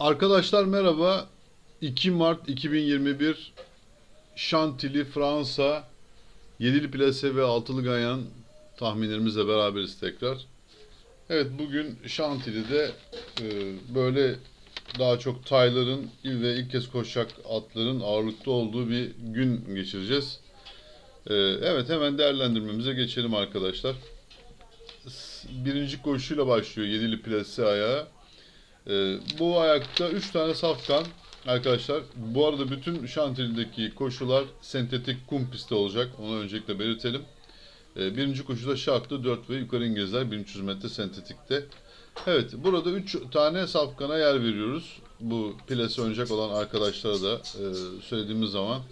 Arkadaşlar merhaba. 2 Mart 2021 Şantili Fransa 7'li plase ve 6'lı ganyan tahminlerimizle beraberiz tekrar. Evet bugün Şantili'de e, böyle daha çok tayların ve ilk kez koşacak atların ağırlıkta olduğu bir gün geçireceğiz. E, evet hemen değerlendirmemize geçelim arkadaşlar. Birinci koşuyla başlıyor 7'li plase ayağı. Ee, bu ayakta 3 tane safkan arkadaşlar. Bu arada bütün Şantil'deki koşular sentetik kum pisti olacak. Onu öncelikle belirtelim. Ee, birinci koşuda şartlı 4 ve yukarı İngilizler 1300 metre sentetikte. Evet burada 3 tane safkana yer veriyoruz. Bu plase oynayacak olan arkadaşlara da e, söylediğimiz zaman.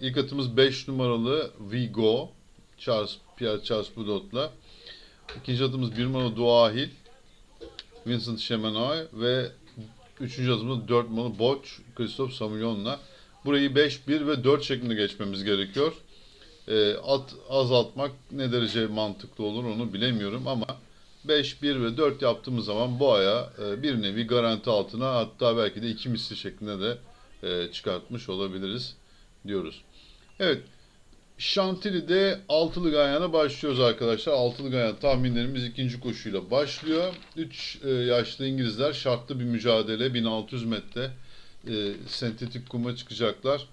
İlk atımız 5 numaralı Vigo. Charles, Pierre Charles Budot'la. İkinci atımız 1 numaralı Duahil. Vincent Chemenoy ve üçüncü adımda 4 numaralı Boch, Christophe Samuelon'la. Burayı 5, 1 ve 4 şeklinde geçmemiz gerekiyor. Ee, at azaltmak ne derece mantıklı olur onu bilemiyorum ama 5, 1 ve 4 yaptığımız zaman bu aya e, bir nevi garanti altına hatta belki de iki misli şeklinde de e, çıkartmış olabiliriz diyoruz. Evet Şantili'de altılı gayana başlıyoruz arkadaşlar. Altılı gayan tahminlerimiz ikinci koşuyla başlıyor. 3 yaşlı İngilizler şartlı bir mücadele 1600 metre e, sentetik kuma çıkacaklar.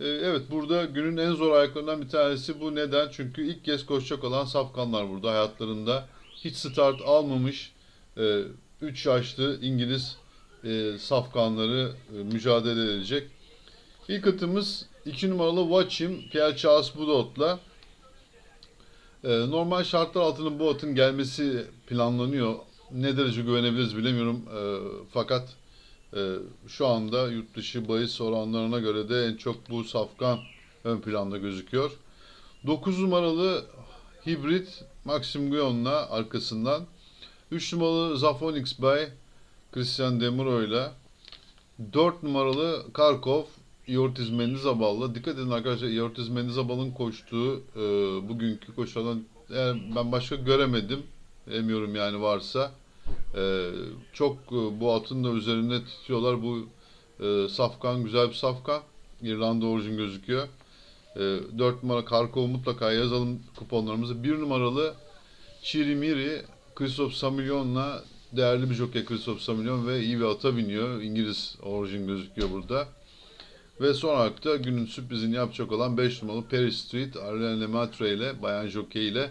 E, evet burada günün en zor ayaklarından bir tanesi bu. Neden? Çünkü ilk kez koşacak olan safkanlar burada hayatlarında. Hiç start almamış 3 yaşlı İngiliz e, safkanları e, mücadele edecek. İlk atımız 2 numaralı Watchim Pierre Charles Budot'la. Ee, normal şartlar altında bu atın gelmesi planlanıyor. Ne derece güvenebiliriz bilemiyorum. Ee, fakat e, şu anda yurt dışı bahis oranlarına göre de en çok bu safkan ön planda gözüküyor. 9 numaralı hibrit Maxim Guyon'la arkasından. 3 numaralı Zafonix Bay Christian Demiro'yla. 4 numaralı Karkov Iortiz Mendizabal'la. Dikkat edin arkadaşlar Iortiz Mendizabal'ın koştuğu e, bugünkü koşulardan eğer ben başka göremedim. Emiyorum yani varsa. E, çok e, bu atın da üzerinde tutuyorlar. Bu e, safkan güzel bir safkan. İrlanda orijin gözüküyor. E, 4 numara Karkov'u mutlaka yazalım kuponlarımızı. 1 numaralı Chirimiri Christophe Samilyon'la değerli bir jockey Christophe Samilyon ve iyi bir ata biniyor. İngiliz orijin gözüküyor burada. Ve son olarak da günün sürprizini yapacak olan 5 numaralı Perry Street Arlene Lemaitre ile Bayan Jockey ile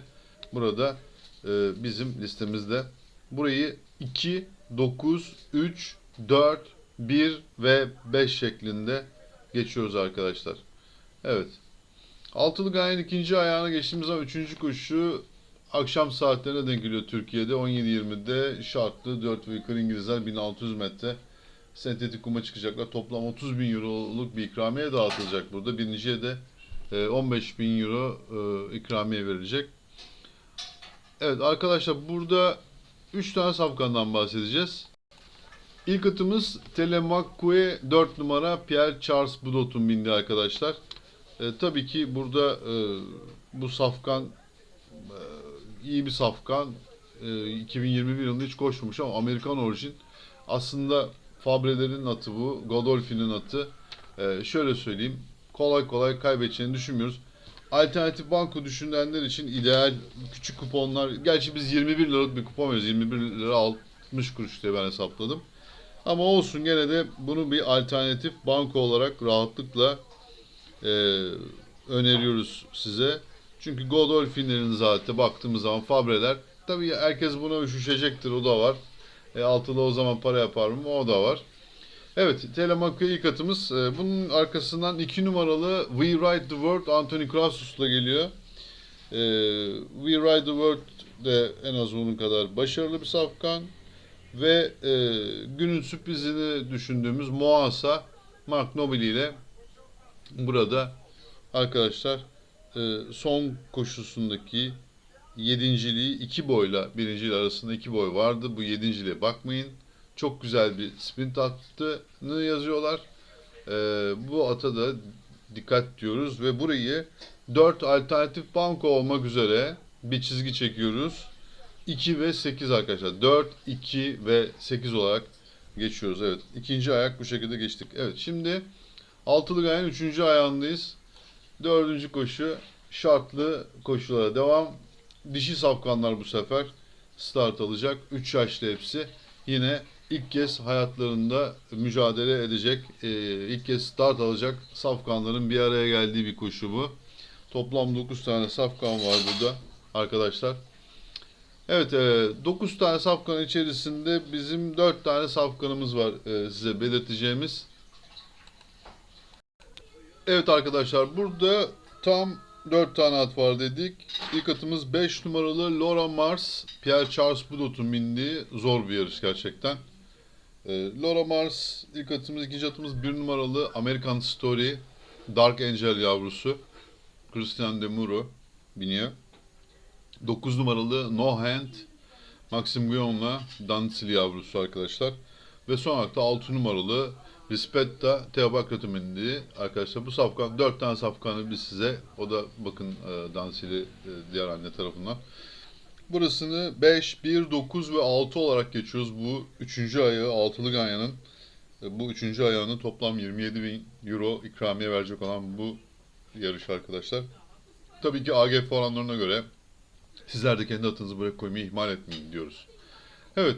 burada e, bizim listemizde. Burayı 2, 9, 3, 4, 1 ve 5 şeklinde geçiyoruz arkadaşlar. Evet. Altılı gayenin ikinci ayağına geçtiğimiz zaman üçüncü koşu akşam saatlerine denk geliyor Türkiye'de. 17.20'de şartlı 4 ve İngilizler 1600 metre sentetik kuma çıkacaklar. Toplam 30 bin euroluk bir ikramiye dağıtılacak burada. Birinciye de e, 15 bin euro e, ikramiye verilecek. Evet arkadaşlar burada 3 tane safkandan bahsedeceğiz. İlk atımız Telemaque 4 numara Pierre Charles Budot'un bindi arkadaşlar. E, tabii ki burada e, bu safkan e, iyi bir safkan. E, 2021 yılında hiç koşmamış ama Amerikan orijin. Aslında Fabre'lerin atı bu. Godolphin'in atı. Ee, şöyle söyleyeyim. Kolay kolay kaybedeceğini düşünmüyoruz. Alternatif banko düşünenler için ideal küçük kuponlar. Gerçi biz 21 liralık bir kupon veriyoruz. 21 lira 60 kuruş diye ben hesapladım. Ama olsun gene de bunu bir alternatif banko olarak rahatlıkla e, öneriyoruz size. Çünkü Godolphin'lerin zaten baktığımız zaman Fabre'ler tabii herkes buna üşüşecektir o da var. E, altılı o zaman para yapar mı? O da var. Evet, Telemaku'ya ilk atımız. E, bunun arkasından 2 numaralı We Ride the World Anthony Krausus'la geliyor. E, We Ride the World de en az onun kadar başarılı bir safkan. Ve e, günün sürprizini düşündüğümüz Moasa Mark Nobili ile burada arkadaşlar e, son koşusundaki yedinciliği iki boyla birinciyle arasında iki boy vardı. Bu yedinciliğe bakmayın. Çok güzel bir sprint attığını yazıyorlar. Ee, bu ata da dikkat diyoruz ve burayı 4 alternatif banko olmak üzere bir çizgi çekiyoruz. 2 ve 8 arkadaşlar. 4, 2 ve 8 olarak geçiyoruz. Evet. İkinci ayak bu şekilde geçtik. Evet. Şimdi altılı gayanın üçüncü ayağındayız. Dördüncü koşu şartlı koşulara devam. Dişi safkanlar bu sefer start alacak. 3 yaşlı hepsi. Yine ilk kez hayatlarında mücadele edecek, e, ilk kez start alacak safkanların bir araya geldiği bir koşu bu. Toplam 9 tane safkan var burada arkadaşlar. Evet, 9 tane safkanın içerisinde bizim 4 tane safkanımız var e, size belirteceğimiz. Evet arkadaşlar burada tam 4 tane at var dedik. İlk atımız 5 numaralı Laura Mars, Pierre Charles Budot'un bindiği zor bir yarış gerçekten. Ee, Laura Mars ilk atımız, ikinci atımız 1 numaralı American Story, Dark Angel yavrusu. Christian Demuro biniyor. 9 numaralı No Hand, Maxim Guillaume'la Dancil yavrusu arkadaşlar. Ve son olarak da 6 numaralı Rispetta Teobakrat'ın bindiği arkadaşlar bu safkan 4 tane safkanı biz size o da bakın e, Dansili e, diğer anne tarafından. Burasını 5, 1, 9 ve 6 olarak geçiyoruz. Bu 3. ayağı altılı ganyanın e, bu 3. ayağını toplam 27 bin euro ikramiye verecek olan bu yarış arkadaşlar. Tabii ki AGF oranlarına göre sizler de kendi atınızı buraya koymayı ihmal etmeyin diyoruz. Evet,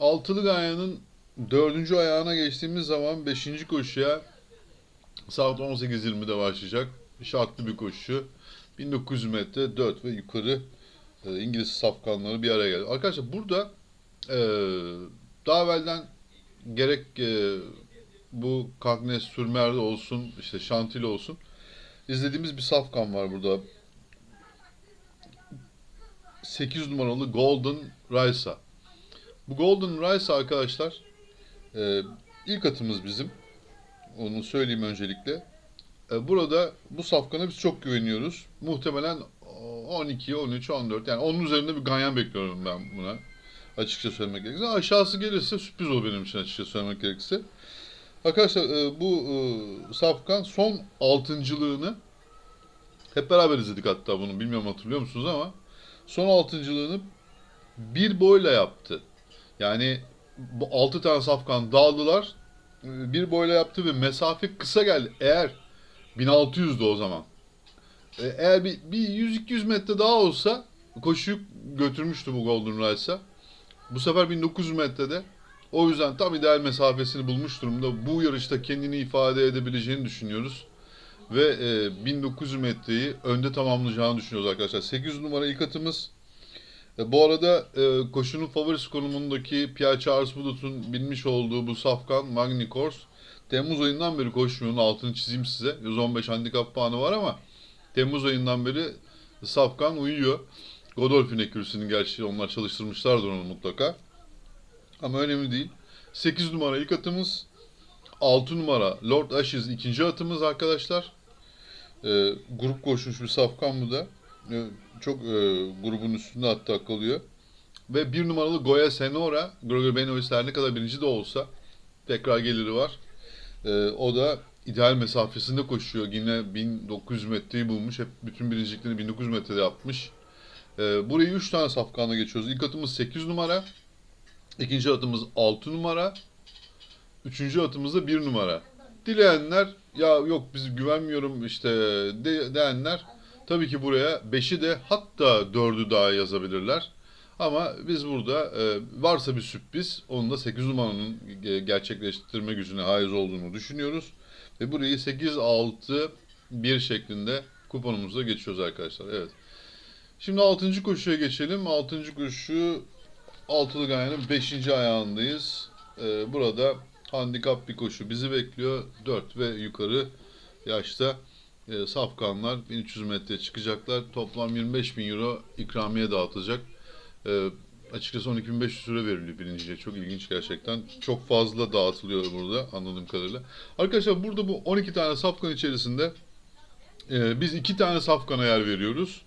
altılı ganyanın Dördüncü ayağına geçtiğimiz zaman beşinci koşuya saat 18.20'de başlayacak. Şartlı bir koşu. 1900 metre 4 ve yukarı e, İngiliz safkanları bir araya geldi. Arkadaşlar burada e, daha evvelden gerek e, bu Cagnes Sürmer'de olsun, işte Şantil olsun izlediğimiz bir safkan var burada. 8 numaralı Golden Raisa. Bu Golden Raisa arkadaşlar ee, ilk atımız bizim. Onu söyleyeyim öncelikle. Ee, burada bu safkana biz çok güveniyoruz. Muhtemelen 12, 13, 14 yani onun üzerinde bir ganyan bekliyorum ben buna. Açıkça söylemek gerekirse. Aşağısı gelirse sürpriz olur benim için açıkça söylemek gerekirse. Arkadaşlar e, bu e, safkan son altıncılığını hep beraber izledik hatta bunu. Bilmiyorum hatırlıyor musunuz ama son altıncılığını bir boyla yaptı. Yani 6 tane safkan dağıldılar. Bir boyla yaptı ve mesafe kısa geldi. Eğer 1600'dü o zaman. E, Eğer bir, bir 100-200 metre daha olsa koşuyu götürmüştü bu Golden Rice'a. Bu sefer 1900 metrede. O yüzden tam ideal mesafesini bulmuş durumda. Bu yarışta kendini ifade edebileceğini düşünüyoruz. Ve e, 1900 metreyi önde tamamlayacağını düşünüyoruz arkadaşlar. 8 numara ilk atımız. E, bu arada e, koşunun favorisi konumundaki Pierre Charles Bulut'un binmiş olduğu bu safkan Magny Course Temmuz ayından beri koşmuyor. Altını çizeyim size. 115 handikap puanı var ama Temmuz ayından beri safkan uyuyor. Godolphin ekürüsünün gerçi onlar çalıştırmışlardır onu mutlaka. Ama önemli değil. 8 numara ilk atımız. 6 numara Lord Ashes ikinci atımız arkadaşlar. E, grup koşmuş bir safkan bu da. E, çok e, grubun üstünde hatta kalıyor. Ve bir numaralı Goya Senora, Gregor Benoist ne kadar birinci de olsa tekrar geliri var. E, o da ideal mesafesinde koşuyor. Yine 1900 metreyi bulmuş. Hep bütün birinciliklerini 1900 metrede yapmış. E, burayı 3 tane safkanla geçiyoruz. İlk atımız 8 numara. ikinci atımız 6 numara. Üçüncü atımız da 1 numara. Dileyenler ya yok biz güvenmiyorum işte de, diyenler Tabii ki buraya 5'i de hatta 4'ü daha yazabilirler. Ama biz burada e, varsa bir sürpriz onun da 8 numaranın gerçekleştirme gücüne haiz olduğunu düşünüyoruz. Ve burayı 8-6-1 şeklinde kuponumuzda geçiyoruz arkadaşlar. Evet. Şimdi 6. koşuya geçelim. 6. koşu altılı gayenin 5. ayağındayız. E, burada handikap bir koşu bizi bekliyor. 4 ve yukarı yaşta e, safkanlar 1300 metreye çıkacaklar. Toplam 25 bin euro ikramiye dağıtılacak. E, açıkçası 12.500 süre veriliyor birinciye. Çok ilginç gerçekten. Çok fazla dağıtılıyor burada anladığım kadarıyla. Arkadaşlar burada bu 12 tane safkan içerisinde e, biz 2 tane safkana yer veriyoruz.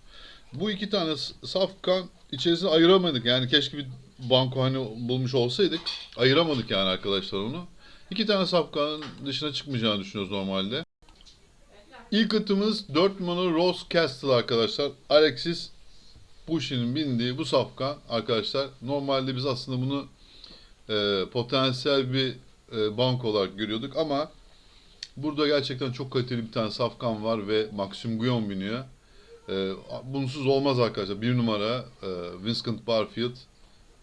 Bu iki tane safkan içerisinde ayıramadık. Yani keşke bir banko hani bulmuş olsaydık. Ayıramadık yani arkadaşlar onu. İki tane safkanın dışına çıkmayacağını düşünüyoruz normalde. İlk atımız 4 numaralı Rose Castle arkadaşlar. Alexis Pushy'nin bindiği bu safkan arkadaşlar. Normalde biz aslında bunu e, potansiyel bir e, bank olarak görüyorduk ama burada gerçekten çok kaliteli bir tane safkan var ve Maxim Guillaume biniyor. E, bunsuz olmaz arkadaşlar. Bir numara e, Vincent Barfield.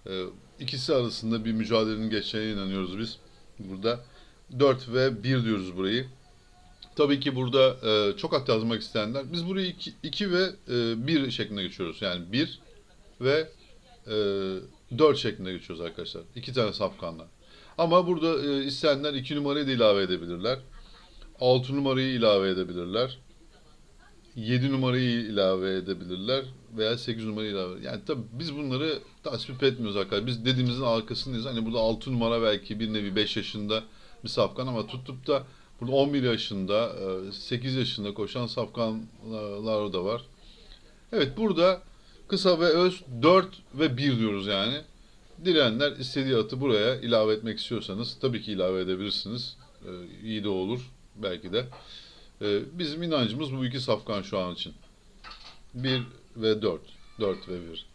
E, ikisi arasında bir mücadelenin geçeceğine inanıyoruz biz. Burada 4 ve 1 diyoruz burayı. Tabii ki burada e, çok at yazmak isteyenler, biz burayı 2 ve e, 1 şeklinde geçiyoruz. Yani 1 ve e, 4 şeklinde geçiyoruz arkadaşlar. İki tane safkanla. Ama burada e, isteyenler 2 numarayı da ilave edebilirler. 6 numarayı ilave edebilirler. 7 numarayı ilave edebilirler veya 8 numarayı ilave Yani tabii biz bunları tasvip etmiyoruz arkadaşlar. Biz dediğimizin arkasındayız. Hani burada 6 numara belki bir nevi 5 yaşında bir safkan ama tutup da burada 11 yaşında, e, 8 yaşında koşan safkanlar da var. Evet burada kısa ve öz 4 ve 1 diyoruz yani. Dileyenler istediği atı buraya ilave etmek istiyorsanız tabii ki ilave edebilirsiniz. E, iyi de olur belki de. E, bizim inancımız bu iki safkan şu an için. 1 ve 4. 4 ve 1.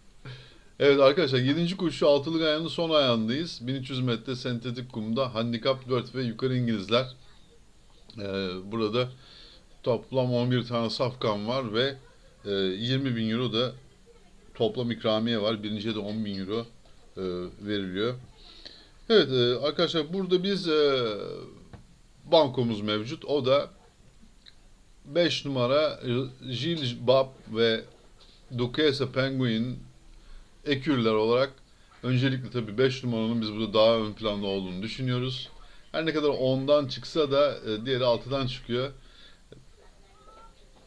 Evet arkadaşlar 7. koşu altılı ayağının son ayağındayız. 1300 metre sentetik kumda handikap 4 ve yukarı İngilizler. Ee, burada toplam 11 tane safkan var ve e, 20 bin euro da toplam ikramiye var. Birinciye de 10 bin euro e, veriliyor. Evet e, arkadaşlar burada biz e, bankomuz mevcut. O da 5 numara Gilles Bab ve Duquesa Penguin ekürler olarak öncelikle tabii 5 numaranın biz burada daha ön planda olduğunu düşünüyoruz. Her ne kadar 10'dan çıksa da e, diğeri 6'dan çıkıyor.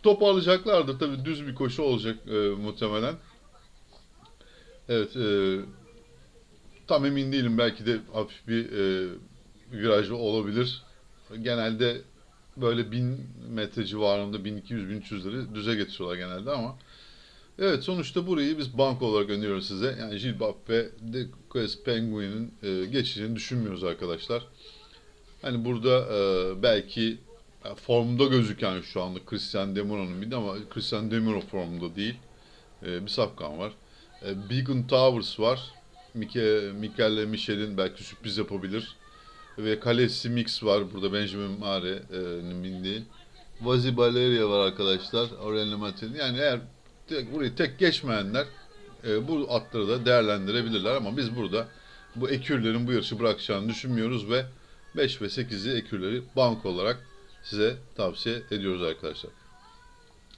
Toparlayacaklardır. Tabii düz bir koşu olacak e, muhtemelen. Evet. E, tam emin değilim. Belki de hafif bir e, viraj olabilir. Genelde böyle 1000 metre civarında 1200-1300'leri düze getiriyorlar genelde ama Evet sonuçta burayı biz banko olarak öneriyoruz size. Yani Gilles Bap ve De Quest Penguin'in e, geçeceğini düşünmüyoruz arkadaşlar. Hani burada e, belki e, formda gözüken şu anda Christian Demuro'nun bir de ama Christian Demuro formda değil. E, bir safkan var. E, Beacon Towers var. Mike, Mikel Michel'in belki sürpriz yapabilir. Ve Kalesi Mix var burada Benjamin Mare'nin bindiği. Vazi Valeria var arkadaşlar. Aurelien Matin. Yani eğer tek, burayı tek geçmeyenler e, bu atları da değerlendirebilirler ama biz burada bu ekürlerin bu yarışı bırakacağını düşünmüyoruz ve 5 ve 8'i ekürleri bank olarak size tavsiye ediyoruz arkadaşlar.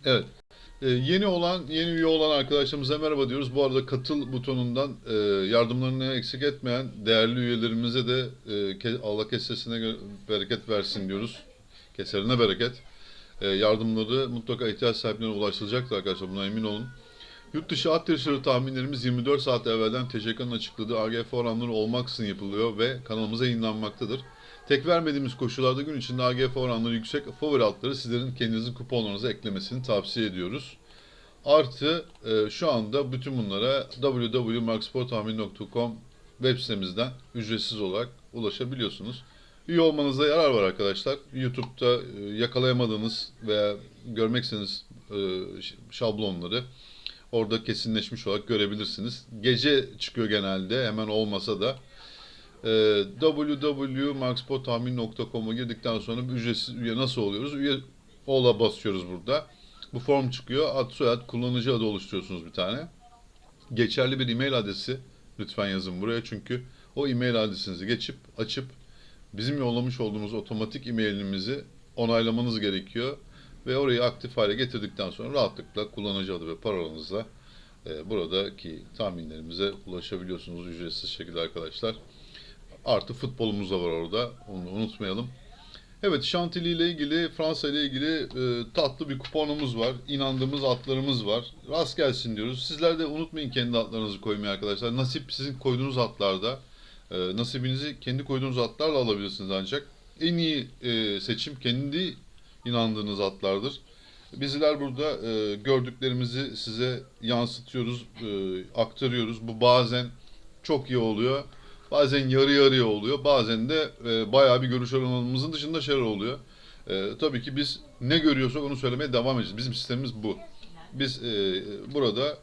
Evet. E, yeni olan, yeni üye olan arkadaşlarımıza merhaba diyoruz. Bu arada katıl butonundan e, yardımlarını eksik etmeyen değerli üyelerimize de e, Allah kesesine bereket versin diyoruz. Keserine bereket. E, yardımları mutlaka ihtiyaç sahiplerine ulaşılacaktır arkadaşlar buna emin olun. Yurt dışı at yarışları tahminlerimiz 24 saat evvelden TCK'nın açıkladığı AGF oranları olmaksızın yapılıyor ve kanalımıza yayınlanmaktadır. Tek vermediğimiz koşullarda gün içinde AGF oranları yüksek favori atları sizlerin kendinizin kuponlarınıza eklemesini tavsiye ediyoruz. Artı e, şu anda bütün bunlara www.marksportahmin.com web sitemizden ücretsiz olarak ulaşabiliyorsunuz. Üye olmanıza yarar var arkadaşlar. YouTube'da e, yakalayamadığınız veya görmek istediğiniz e, şablonları orada kesinleşmiş olarak görebilirsiniz. Gece çıkıyor genelde hemen olmasa da. E, www.maxpotahmin.com'a girdikten sonra ücretsiz üye nasıl oluyoruz? Üye ola basıyoruz burada. Bu form çıkıyor. Ad soyad kullanıcı adı oluşturuyorsunuz bir tane. Geçerli bir e-mail adresi lütfen yazın buraya çünkü o e-mail adresinizi geçip açıp bizim yollamış olduğumuz otomatik e-mailimizi onaylamanız gerekiyor. Ve orayı aktif hale getirdikten sonra rahatlıkla kullanıcı adı ve parolanızla e, buradaki tahminlerimize ulaşabiliyorsunuz ücretsiz şekilde arkadaşlar. Artı futbolumuz da var orada. Onu unutmayalım. Evet Chantilly ile ilgili, Fransa ile ilgili e, tatlı bir kuponumuz var. İnandığımız atlarımız var. Rast gelsin diyoruz. Sizler de unutmayın kendi atlarınızı koymayı arkadaşlar. Nasip sizin koyduğunuz atlarda. E, nasibinizi kendi koyduğunuz atlarla alabilirsiniz ancak. En iyi e, seçim kendi inandığınız atlardır. Bizler burada e, gördüklerimizi size yansıtıyoruz, e, aktarıyoruz. Bu bazen çok iyi oluyor. Bazen yarı yarıya oluyor. Bazen de e, bayağı bir görüş oranımızın dışında şeyler oluyor. E, tabii ki biz ne görüyorsak onu söylemeye devam edeceğiz. Bizim sistemimiz bu. Biz e, burada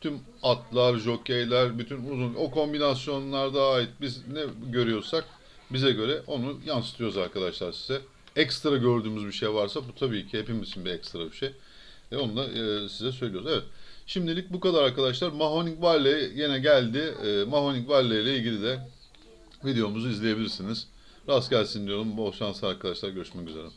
tüm atlar, jokeyler, bütün uzun o kombinasyonlarda ait biz ne görüyorsak bize göre onu yansıtıyoruz arkadaşlar size. Ekstra gördüğümüz bir şey varsa bu tabii ki hepimiz için bir ekstra bir şey. Ve onu da e, size söylüyoruz. Evet. Şimdilik bu kadar arkadaşlar. Mahoning Valley yine geldi. E, Mahoning Valley ile ilgili de videomuzu izleyebilirsiniz. Rast gelsin diyorum. Bol şans arkadaşlar. Görüşmek üzere.